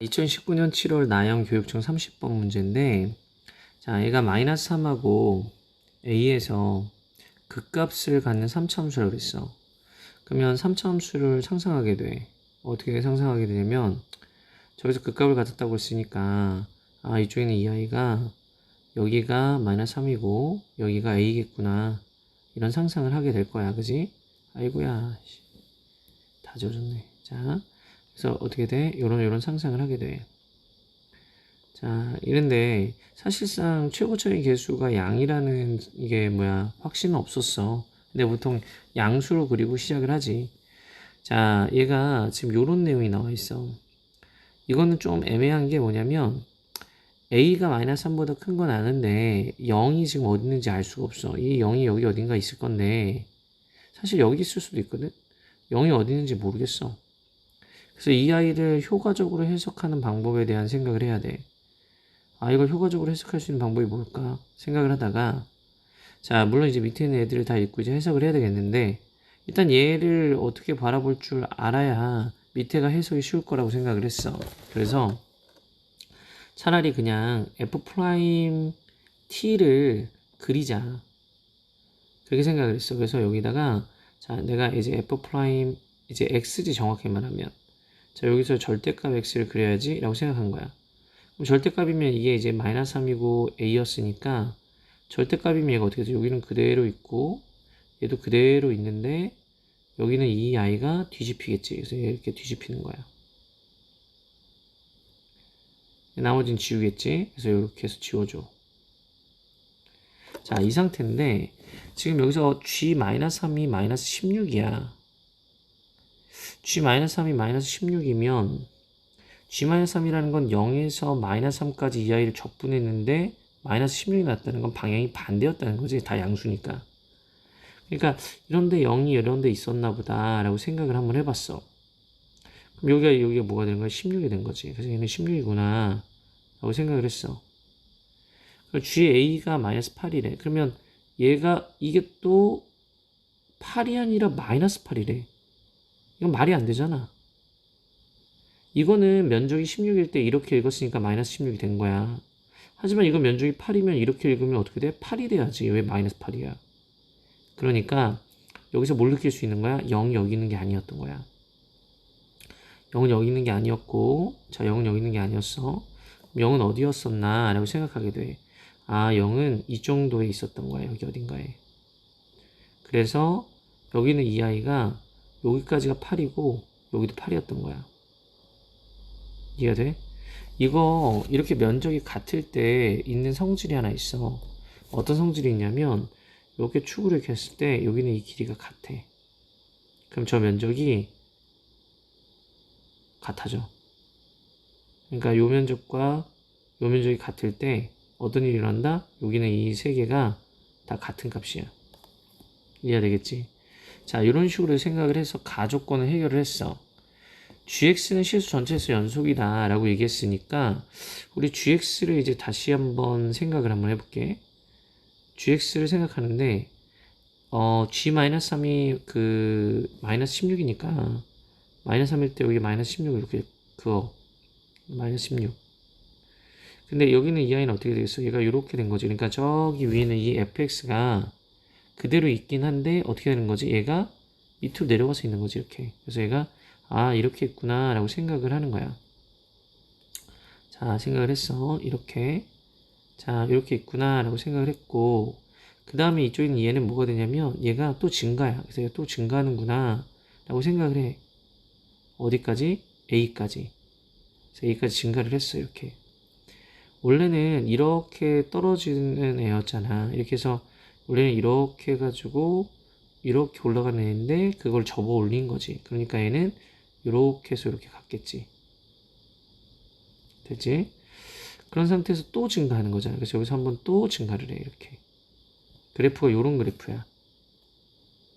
2019년 7월 나영 교육청 30번 문제인데 자 얘가 마이너스 3하고 A에서 극값을 갖는 3차함수라고 그랬어. 그러면 3차함수를 상상하게 돼. 어떻게 상상하게 되냐면 저기서 극값을 갖았다고 했으니까 아 이쪽에는 이 아이가 여기가 마이너스 3이고 여기가 A겠구나. 이런 상상을 하게 될 거야. 그지? 아이고야. 씨. 다 젖었네. 자 그래서 어떻게 돼? 요런 요런 상상을 하게 돼. 자, 이런데 사실상 최고차의 개수가 양이라는 이게 뭐야 확신은 없었어. 근데 보통 양수로 그리고 시작을 하지. 자, 얘가 지금 요런 내용이 나와 있어. 이거는 좀 애매한 게 뭐냐면 a가 마이너스 3보다 큰 건 아는데 0이 지금 어디 있는지 알 수가 없어. 이 0이 여기 어딘가 있을 건데 사실 여기 있을 수도 있거든. 0이 어디 있는지 모르겠어. 그래서 이 아이를 효과적으로 해석하는 방법에 대한 생각을 해야 돼. 아, 이걸 효과적으로 해석할 수 있는 방법이 뭘까? 생각을 하다가, 자, 물론 이제 밑에 있는 애들을 다 읽고 이제 해석을 해야 되겠는데, 일단 얘를 어떻게 바라볼 줄 알아야 밑에가 해석이 쉬울 거라고 생각을 했어. 그래서 차라리 그냥 f 프라임 t를 그리자. 그렇게 생각을 했어. 그래서 여기다가, 자, 내가 이제 f 이제 x지 정확히 말하면, 자, 여기서 절대값 x를 그려야지 라고 생각한 거야. 그럼 절대값이면 이게 이제 마이너스 3이고 a였으니까 절대값이면 얘가 어떻게 돼? 여기는 그대로 있고 얘도 그대로 있는데 여기는 이 아이가 뒤집히겠지. 그래서 이렇게 뒤집히는 거야. 나머지는 지우겠지. 그래서 이렇게 해서 지워줘. 자, 이 상태인데 지금 여기서 g-3이 마이너스 16이야. G-3이 마이너스 16이면 g-3이라는 건 0에서 마이너스 3까지 이 아이를 적분했는데 마이너스 16이 났다는 건 방향이 반대였다는 거지. 다 양수니까. 그러니까 이런데 0이 이런데 있었나 보다 라고 생각을 한번 해봤어. 그럼 여기가 여기가 뭐가 되는 거야? 16이 된 거지. 그래서 얘는 16이구나 라고 생각을 했어. GA가 마이너스 8이래. 그러면 얘가 이게 또 8이 아니라 마이너스 8이래. 이건 말이 안 되잖아. 이거는 면적이 16일 때 이렇게 읽었으니까 마이너스 16이 된 거야. 하지만 이거 면적이 8이면 이렇게 읽으면 어떻게 돼? 8이 돼야지. 왜 마이너스 8이야? 그러니까 여기서 뭘 느낄 수 있는 거야? 0이 여기 있는 게 아니었던 거야. 0은 여기 있는 게 아니었고 자 0은 여기 있는 게 아니었어. 0은 어디였었나? 라고 생각하게 돼. 아 0은 이 정도에 있었던 거야. 여기 어딘가에. 그래서 여기는 이 아이가 여기까지가 8이고 여기도 8이었던 거야. 이해가 돼? 이거 이렇게 면적이 같을 때 있는 성질이 하나 있어. 어떤 성질이 있냐면 이렇게 축으로 이렇게 했을 때 여기는 이 길이가 같아. 그럼 저 면적이 같아져. 그러니까 요 면적과 요 면적이 같을 때 어떤 일이 일어난다? 여기는 이 세 개가 다 같은 값이야. 이해가 되겠지? 자, 이런 식으로 생각을 해서 가족권을 해결을 했어. gx는 실수 전체에서 연속이다 라고 얘기했으니까 우리 gx를 이제 다시 한번 생각을 한번 해볼게. gx를 생각하는데 어, g-3이 그 마이너스 16이니까 마이너스 3일 때 여기 마이너스 16 이렇게 그어 마이너스 16 근데 여기는 이 아이는 어떻게 되겠어? 얘가 이렇게 된 거지. 그러니까 저기 위에는 이 fx가 그대로 있긴 한데 어떻게 되는 거지? 얘가 밑으로 내려가서 있는 거지 이렇게. 그래서 얘가 아 이렇게 있구나 라고 생각을 하는 거야. 자 생각을 했어. 이렇게 자 이렇게 있구나 라고 생각을 했고 그 다음에 이쪽에 있는 얘는 뭐가 되냐면 얘가 또 증가야. 그래서 얘가 또 증가하는구나 라고 생각을 해. 어디까지? A까지. 그래서 A까지 증가를 했어 이렇게. 원래는 이렇게 떨어지는 애였잖아. 이렇게 해서 원래는 이렇게 해가지고 이렇게 올라가는 애인데 그걸 접어 올린 거지. 그러니까 얘는 이렇게 해서 이렇게 갔겠지. 됐지? 그런 상태에서 또 증가하는 거잖아. 그래서 여기서 한번 또 증가를 해. 이렇게. 그래프가 요런 그래프야.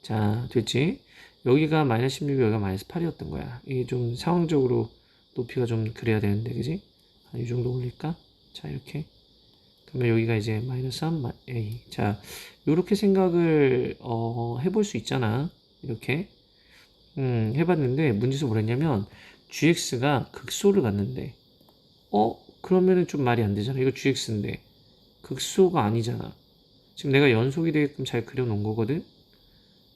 자, 됐지? 여기가 마이너스 16, 여기가 마이너스 8이었던 거야. 이게 좀 상황적으로 높이가 좀 그래야 되는데, 그지? 한 이 정도 올릴까? 자, 이렇게. 그러면 여기가 이제 마이너스 3, A. 자, 요렇게 생각을, 어, 해볼 수 있잖아. 이렇게. 음, 해봤는데, 문제에서 뭐랬냐면, GX가 극소를 갖는데, 어? 그러면은 좀 말이 안 되잖아. 이거 gx인데. 극소가 아니잖아. 지금 내가 연속이 되게끔 잘 그려놓은 거거든?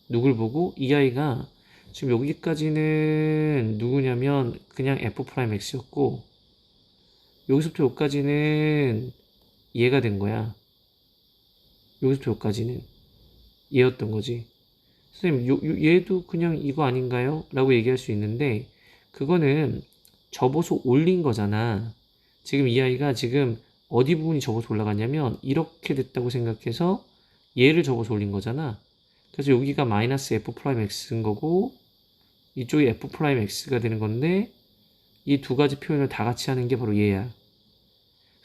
누굴 보고? 이 아이가 지금 여기까지는 누구냐면 그냥 f'x였고 여기서부터 여기까지는 얘가 된 거야. 여기서부터 여기까지는 얘였던 거지. 선생님, 요, 요- 얘도 그냥 이거 아닌가요? 라고 얘기할 수 있는데 그거는 접어서 올린 거잖아. 지금 이 아이가 지금 어디 부분이 접어서 올라갔냐면 이렇게 됐다고 생각해서 얘를 접어서 올린 거잖아. 그래서 여기가 마이너스 f 프라임 x인 거고 이쪽이 f 프라임 x가 되는 건데 이 두 가지 표현을 다 같이 하는 게 바로 얘야.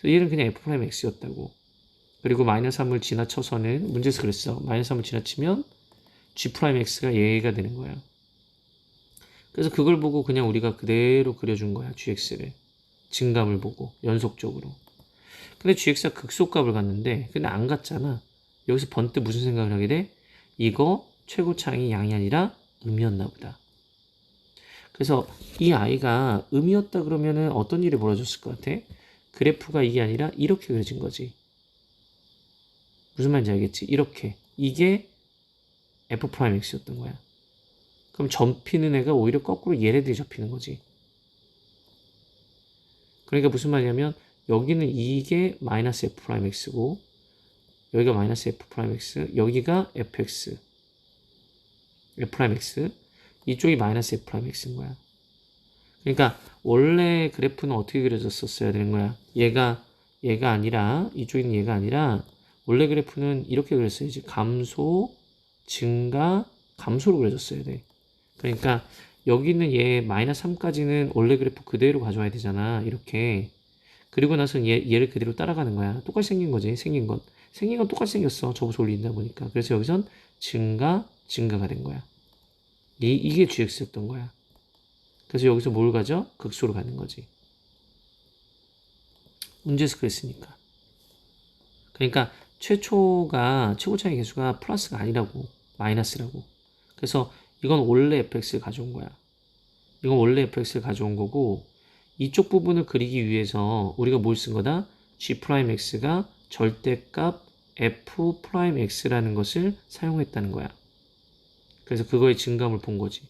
얘는 그냥 f 프라임 x였다고. 그리고 마이너스 3을 지나쳐서는 문제에서 그랬어. 마이너스 3을 지나치면 g 프라임 x가 얘가 되는 거야. 그래서 그걸 보고 그냥 우리가 그대로 그려준 거야. gx를. 증감을 보고 연속적으로. 근데 gx가 극소값을 갔는데 근데 안 갔잖아. 여기서 번뜩 무슨 생각을 하게 돼? 이거 최고창이 양이 아니라 음이었나 보다. 그래서 이 아이가 음이었다 그러면은 어떤 일이 벌어졌을 것 같아? 그래프가 이게 아니라 이렇게 그려진 거지. 무슨 말인지 알겠지? 이렇게. 이게 f 프라임 x였던 거야. 그럼 접히는 애가 오히려 거꾸로 얘네들이 접히는 거지. 그러니까 무슨 말이냐면 여기는 이게 마이너스 f 프라임 x고 여기가 마이너스 f 프라임 x 여기가 fx f 프라임 x 이쪽이 마이너스 f 프라임 x인 거야. 그러니까 원래 그래프는 어떻게 그려졌었어야 되는 거야. 얘가 얘가 아니라 이쪽에 있는 얘가 아니라 원래 그래프는 이렇게 그렸어야지. 감소, 증가, 감소로 그려졌어야 돼. 그러니까 여기 있는 얘 마이너스 3까지는 원래 그래프 그대로 가져와야 되잖아. 이렇게. 그리고 나서 얘, 얘를 그대로 따라가는 거야. 똑같이 생긴 거지. 생긴 건. 생긴 건 똑같이 생겼어. 접어서 올린다 보니까. 그래서 여기선 증가, 증가가 된 거야. 이, 이게 gx였던 거야. 그래서 여기서 뭘 가져? 극소로 가는 거지. 문제에서 그랬으니까. 그러니까 최초가 최고 차의 개수가 플러스가 아니라고 마이너스라고. 그래서 이건 원래 fx를 가져온 거야. 이건 원래 fx를 가져온 거고 이쪽 부분을 그리기 위해서 우리가 뭘 쓴 거다? g 프라임 x가 절대값 f 프라임 x라는 것을 사용했다는 거야. 그래서 그거의 증감을 본 거지.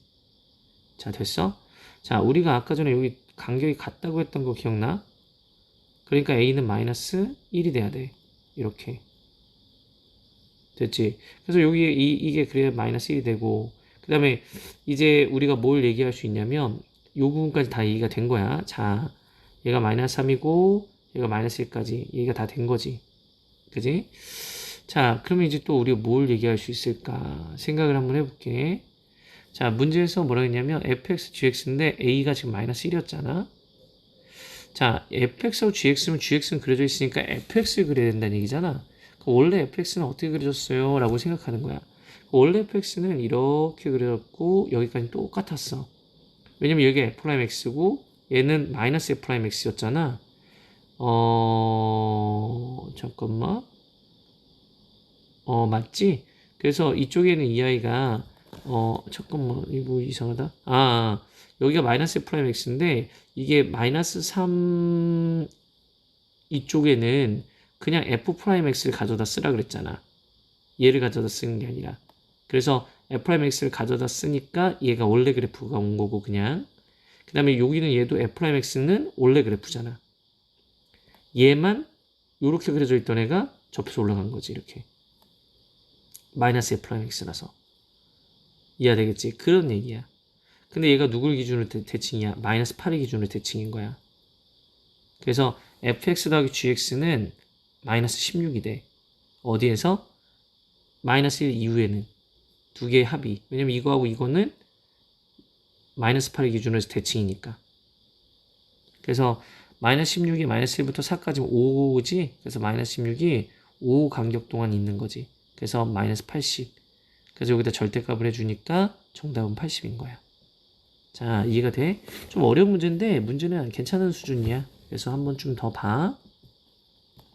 자, 됐어? 자, 우리가 아까 전에 여기 간격이 같다고 했던 거 기억나? 그러니까 a는 마이너스 1이 돼야 돼. 이렇게. 됐지? 그래서 여기 이, 이게 그래야 마이너스 1이 되고 그 다음에 이제 우리가 뭘 얘기할 수 있냐면 요 부분까지 다 얘기가 된 거야. 자, 얘가 마이너스 3이고 얘가 마이너스 1까지 얘기가 다 된 거지. 그지? 자, 그러면 이제 또 우리가 뭘 얘기할 수 있을까 생각을 한번 해볼게. 자, 문제에서 뭐라 했냐면 fx, gx인데 a가 지금 마이너스 1이었잖아. 자, fx하고 gx면 gx는 그려져 있으니까 fx를 그려야 된다는 얘기잖아. 그 원래 fx는 어떻게 그려졌어요? 라고 생각하는 거야. 원래 fx는 이렇게 그려졌고 여기까지 똑같았어. 왜냐면 여기 f 프라임 x고 얘는 마이너스 f 프라임 x였잖아. 어 잠깐만. 어 맞지? 그래서 이쪽에는 이 아이가 어 잠깐만 이거 이상하다. 아 여기가 마이너스 프라임 x인데 이게 마이너스 3 이쪽에는 그냥 f 프라임 x를 가져다 쓰라 그랬잖아. 얘를 가져다 쓰는 게 아니라. 그래서 f 프라임 x를 가져다 쓰니까 얘가 원래 그래프가 온 거고 그냥. 그 다음에 여기는 얘도 f 프라임 x는 원래 그래프잖아. 얘만 이렇게 그려져 있던 애가 접해서 올라간 거지 이렇게. 마이너스 f 프라임 x라서. 이해되겠지? 그런 얘기야. 근데 얘가 누굴 기준으로 대, 대칭이야? 마이너스 8의 기준으로 대칭인 거야. 그래서 fx 더하기 gx는 마이너스 16이 돼. 어디에서? 마이너스 1 이후에는 두 개의 합이. 왜냐면 이거하고 이거는 마이너스 8의 기준으로 대칭이니까. 그래서 마이너스 16이 마이너스 1부터 4까지 5지. 그래서 마이너스 16이 5 간격 동안 있는 거지. 그래서 마이너스 80. 그래서 여기다 절대값을 해주니까 정답은 80인 거야. 자, 이해가 돼? 좀 어려운 문제인데 문제는 괜찮은 수준이야. 그래서 한 번 좀 더 봐.